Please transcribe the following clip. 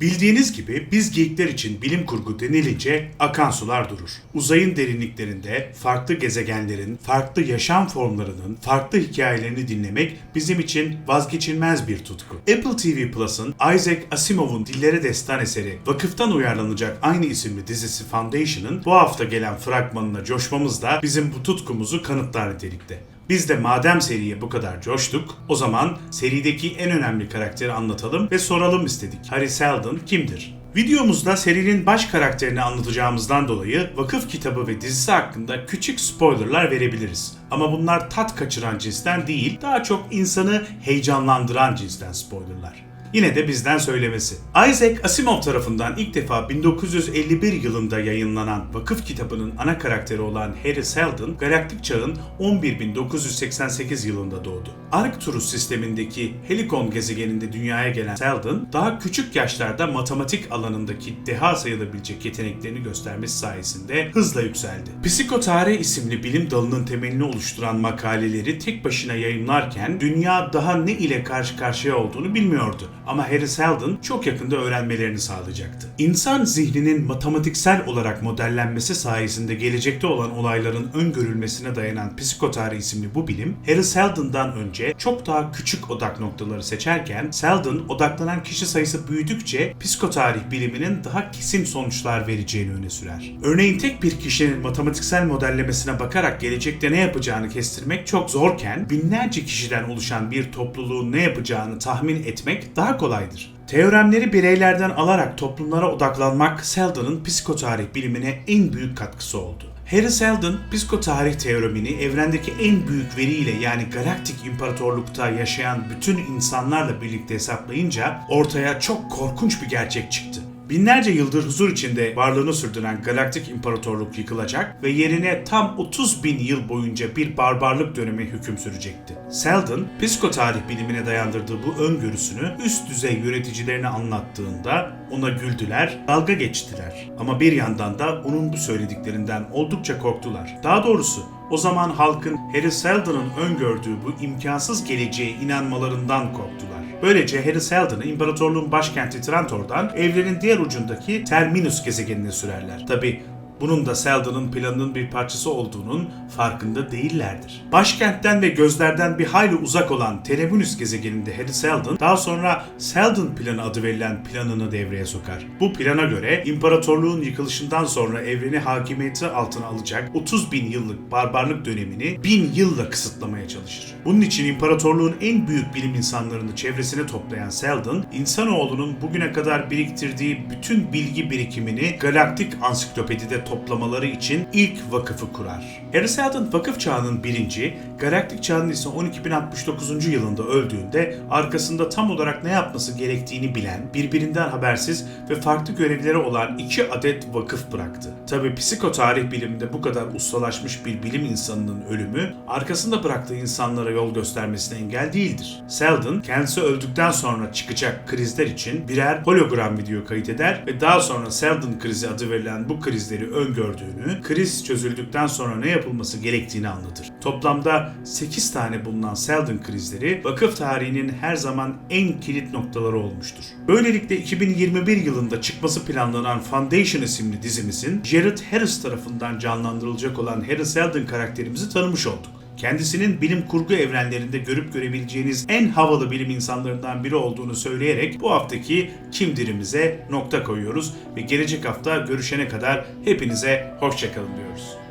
Bildiğiniz gibi biz geekler için bilim kurgu denilince akan sular durur. Uzayın derinliklerinde farklı gezegenlerin, farklı yaşam formlarının, farklı hikayelerini dinlemek bizim için vazgeçilmez bir tutku. Apple TV Plus'ın Isaac Asimov'un Dillere Destan eseri Vakıftan uyarlanacak aynı isimli dizisi Foundation'ın bu hafta gelen fragmanına coşmamız da bizim bu tutkumuzu kanıtlar nitelikte. Biz de madem seriye bu kadar coştuk, o zaman serideki en önemli karakteri anlatalım ve soralım istedik. Harry Seldon kimdir? Videomuzda serinin baş karakterini anlatacağımızdan dolayı vakıf kitabı ve dizisi hakkında küçük spoilerlar verebiliriz. Ama bunlar tat kaçıran cinsten değil, daha çok insanı heyecanlandıran cinsten spoilerlar. Yine de bizden söylemesi. Isaac Asimov tarafından ilk defa 1951 yılında yayınlanan vakıf kitabının ana karakteri olan Harry Seldon, galaktik çağın 11.988 yılında doğdu. Arcturus sistemindeki Helikon gezegeninde dünyaya gelen Seldon, daha küçük yaşlarda matematik alanındaki deha sayılabilecek yeteneklerini göstermesi sayesinde hızla yükseldi. Psikotarih isimli bilim dalının temelini oluşturan makaleleri tek başına yayınlarken dünya daha ne ile karşı karşıya olduğunu bilmiyordu. Ama Harry Seldon çok yakında öğrenmelerini sağlayacaktı. İnsan zihninin matematiksel olarak modellenmesi sayesinde gelecekte olan olayların öngörülmesine dayanan psikotarih isimli bu bilim, Harry Seldon'dan önce çok daha küçük odak noktaları seçerken, Seldon odaklanan kişi sayısı büyüdükçe psikotarih biliminin daha kesin sonuçlar vereceğini öne sürer. Örneğin tek bir kişinin matematiksel modellemesine bakarak gelecekte ne yapacağını kestirmek çok zorken, binlerce kişiden oluşan bir topluluğun ne yapacağını tahmin etmek daha kolaydır. Teoremleri bireylerden alarak toplumlara odaklanmak Seldon'ın psikotarih bilimine en büyük katkısı oldu. Harry Seldon, psikotarih teoremini evrendeki en büyük veriyle yani galaktik imparatorlukta yaşayan bütün insanlarla birlikte hesaplayınca ortaya çok korkunç bir gerçek çıktı. Binlerce yıldır huzur içinde varlığını sürdüren galaktik imparatorluk yıkılacak ve yerine tam 30 bin yıl boyunca bir barbarlık dönemi hüküm sürecekti. Seldon, psikotarih bilimine dayandırdığı bu öngörüsünü üst düzey yöneticilerine anlattığında ona güldüler, dalga geçtiler. Ama bir yandan da onun bu söylediklerinden oldukça korktular. Daha doğrusu o zaman halkın Harry Seldon'ın öngördüğü bu imkansız geleceğe inanmalarından korktular. Böylece Harry Seldon'ı imparatorluğun başkenti Trantor'dan evrenin diğer ucundaki Terminus gezegenine sürerler. Tabi bunun da Seldon'ın planının bir parçası olduğunun farkında değillerdir. Başkentten ve gözlerden bir hayli uzak olan Terminus gezegeninde Harry Seldon daha sonra Seldon planı adı verilen planını devreye sokar. Bu plana göre imparatorluğun yıkılışından sonra evreni hakimiyeti altına alacak 30 bin yıllık barbarlık dönemini bin yılla kısıtlamaya çalışır. Bunun için imparatorluğun en büyük bilim insanlarını çevresine toplayan Seldon, insanoğlunun bugüne kadar biriktirdiği bütün bilgi birikimini galaktik ansiklopedide toplamaları için ilk vakıfı kurar. Seldon vakıf çağının birinci, galaktik çağının ise 12069. yılında öldüğünde arkasında tam olarak ne yapması gerektiğini bilen, birbirinden habersiz ve farklı görevleri olan iki adet vakıf bıraktı. Tabi psikotarih biliminde bu kadar ustalaşmış bir bilim insanının ölümü, arkasında bıraktığı insanlara yol göstermesine engel değildir. Seldon, kendisi öldükten sonra çıkacak krizler için birer hologram video kayıt eder ve daha sonra Seldon krizi adı verilen bu krizleri öngördüğünü, kriz çözüldükten sonra ne yapılması gerektiğini anlatır. Toplamda 8 tane bulunan Seldon krizleri vakıf tarihinin her zaman en kilit noktaları olmuştur. Böylelikle 2021 yılında çıkması planlanan Foundation isimli dizimizin Jared Harris tarafından canlandırılacak olan Harry Seldon karakterimizi tanımış olduk. Kendisinin bilim kurgu evrenlerinde görüp görebileceğiniz en havalı bilim insanlarından biri olduğunu söyleyerek bu haftaki Kimdir'imize nokta koyuyoruz ve gelecek hafta görüşene kadar hepinize hoşçakalın diyoruz.